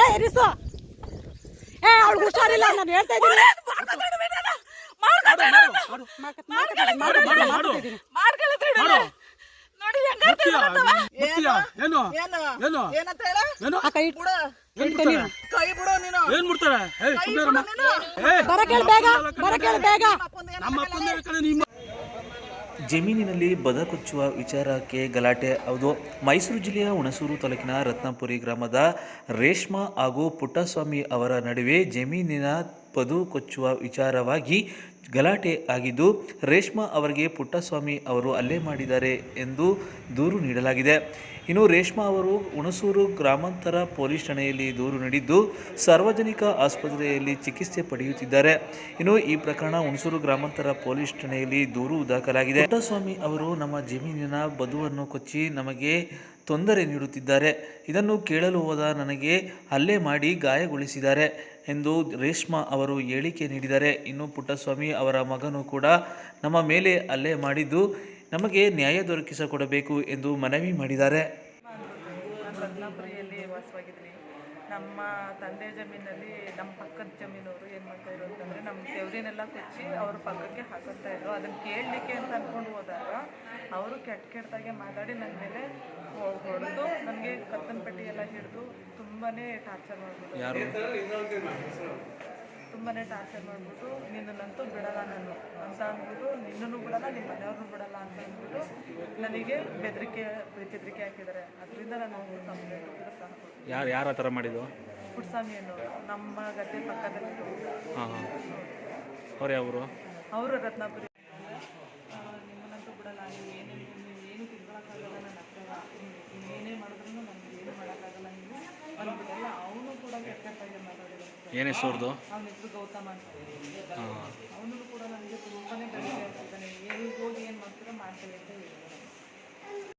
ಏ ಇರಿಸು. ಏ ಅವಳು ಹುಷಾರಿಲ್ಲ ನಾನು ಹೇಳ್ತಾ ಇದ್ದೀನಿ. ಏನು? ಏನು? ಏನು? ಏನಂತ ಹೇಳ? ಕೈ ಬಿಡು. ಏನ್ ಮುಟ್ತಾರೆ ಕೈ ಬಿಡು ನೀನು. ಏನ್ ಮುಟ್ತಾರೆ ಏಯ್ ಕೈ ಸುಮ್ಮನೆ ಬಿಡು ನೀನು. ಏಯ್ ಬೇಗ ಬೇಗ. ನಮ್ಮ ಅಪ್ಪಂದೇ ಕಡೆ ನಿಮ್ಮ ಜಮೀನಿನಲ್ಲಿ ಬದ ಕೊಚ್ಚುವ ವಿಚಾರಕ್ಕೆ ಗಲಾಟೆ. ಹೌದು, ಮೈಸೂರು ಜಿಲ್ಲೆಯ ಹುಣಸೂರು ತಾಲೂಕಿನ ರತ್ನಪುರಿ ಗ್ರಾಮದ ರೇಷ್ಮಾ ಹಾಗೂ ಪುಟ್ಟಸ್ವಾಮಿ ಅವರ ನಡುವೆ ಜಮೀನಿನ ಪದು ಕೊಚ್ಚುವ ವಿಚಾರವಾಗಿ ಗಲಾಟೆ ಆಗಿದ್ದು, ರೇಷ್ಮಾ ಅವರಿಗೆ ಪುಟ್ಟಸ್ವಾಮಿ ಅವರು ಹಲ್ಲೆ ಮಾಡಿದ್ದಾರೆ ಎಂದು ದೂರು ನೀಡಲಾಗಿದೆ. ಇನ್ನು ರೇಷ್ಮಾ ಅವರು ಹುಣಸೂರು ಗ್ರಾಮಾಂತರ ಪೊಲೀಸ್ ಠಾಣೆಯಲ್ಲಿ ದೂರು ನೀಡಿದ್ದು, ಸಾರ್ವಜನಿಕ ಆಸ್ಪತ್ರೆಯಲ್ಲಿ ಚಿಕಿತ್ಸೆ ಪಡೆಯುತ್ತಿದ್ದಾರೆ. ಇನ್ನು ಈ ಪ್ರಕರಣ ಹುಣಸೂರು ಗ್ರಾಮಾಂತರ ಪೊಲೀಸ್ ಠಾಣೆಯಲ್ಲಿ ದೂರು ದಾಖಲಾಗಿದೆ. ಪುಟ್ಟಸ್ವಾಮಿ ಅವರು ನಮ್ಮ ಜಮೀನಿನ ಬದುವನ್ನು ಕೊಚ್ಚಿ ನಮಗೆ ತೊಂದರೆ ನೀಡುತ್ತಿದ್ದಾರೆ. ಇದನ್ನು ಕೇಳಲು ಹೋದ ನನಗೆ ಹಲ್ಲೆ ಮಾಡಿ ಗಾಯಗೊಳಿಸಿದ್ದಾರೆ ಎಂದು ರೇಷ್ಮಾ ಅವರು ಹೇಳಿಕೆ ನೀಡಿದ್ದಾರೆ. ಇನ್ನು ಪುಟ್ಟಸ್ವಾಮಿ ಅವರ ಮಗನು ಕೂಡ ನಮ್ಮ ಮೇಲೆ ಹಲ್ಲೆ ಮಾಡಿದ್ದು ನಮಗೆ ನ್ಯಾಯ ದೊರಕಿಸಿಕೊಡಬೇಕು ಎಂದು ಮನವಿ ಮಾಡಿದ್ದಾರೆ. ನಾನು ರತ್ನಾಪುರಿಯಲ್ಲಿ ವಾಸವಾಗಿದ್ದೀನಿ. ನಮ್ಮ ತಂದೆ ಜಮೀನಲ್ಲಿ ನಮ್ಮ ಪಕ್ಕದ ಜಮೀನವರು ಏನು ಮಾಡ್ತಾ ಇದ್ರು ಅಂತಂದರೆ ನಮ್ಮ ತೆವರಿನೆಲ್ಲ ತೆಚ್ಚಿ ಅವ್ರ ಪಕ್ಕಕ್ಕೆ ಹಾಕೋತಾ ಇದ್ರು. ಅದನ್ನು ಕೇಳಲಿಕ್ಕೆ ಅಂತ ಅಂದ್ಕೊಂಡು ಹೋದಾಗ ಅವರು ಕೆಟ್ಟ ಕೆಟ್ಟದಾಗೆ ಮಾತಾಡಿ ನನ್ನ ಮೇಲೆ ಹೊಡೆದು ನನಗೆ ಕತ್ತನ ಪಟ್ಟಿ ಎಲ್ಲ ಹಿಡಿದು ತುಂಬಾ ಟಾರ್ಚರ್ ಮಾಡಿಬಿಟ್ಟು ತುಂಬಾ ಟಾರ್ಚರ್ ಮಾಡಿಬಿಟ್ಟು ನಿನ್ನನ್ನಂತೂ ಬಿಡಲ್ಲ ನಾನು. ಅಂತ ಅಂದ್ಬಿಟ್ಟು ನಿನ್ನನ್ನು ಬಿಡಲ್ಲ ನಿಮ್ಮ ಮನೆಯವ್ರನ್ನೂ ಬಿಡಲ್ಲ ಅಂತ ಅಂದ್ಬಿಟ್ಟು ನನಗೆ ಬೆದರಿಕೆ ಬೆದರಿಕೆ ಹಾಕಿದ್ದಾರೆ. ಅದರಿಂದ ನಾನು ಕಂಪ್ಲೇಂಟ್ ಕೂಡ ಸಹ ಕೊಡ್ತೀನಿ. ಯಾರು ಯಾರು ಆ ಥರ ಮಾಡಿದ್ದು? ಪುಟ್ಸ್ವಾಮಿ ಅನ್ನೋರು ನಮ್ಮ ಗದ್ದೆ ಪಕ್ಕದಲ್ಲಿ ಹಾಂ ಹಾಂ. ಅವ್ರು ಯಾವರು ಅವರು ರತ್ನಾಪುರಿ. ನಿಮ್ಮನ್ನಂತೂ ಬಿಡಲ್ಲ ನೀವು ನೀವು ಏನು ತಿಳ್ಕೊಳಕ್ಕಾಗಲ್ಲ ನನ್ನ ಹತ್ರ. ನೀವು ಏನೇ ಮಾಡಿದ್ರು ನಮ್ಗೆ ಏನು ಮಾಡೋಕ್ಕಾಗಲ್ಲ ನೀವು ಅಂದ್ಬಿಟ್ಟಲ್ಲ ಅವನು ಕೂಡ ಕೆಟ್ಟ ಕೆಟ್ಟಾಗಿ ಮಾತಾಡಿದ್ರು ಏನೇ ಹೆಸರು ಅವ್ರದ್ದು ಅವನಿದ್ರು ಗೌತಮ್ ಅಂತ ಅವನು ಕೂಡ ನನಗೆ ತುಂಬಾ ಗಡಿಗೆ ಆಗ್ತಿದ್ದಾನೆ. ಎಲ್ಲಿಗೆ ಹೋಗಿ ಏನು ಮಾಡ್ತೀರೋ ಮಾಡ್ತೇವೆ ಅಂತ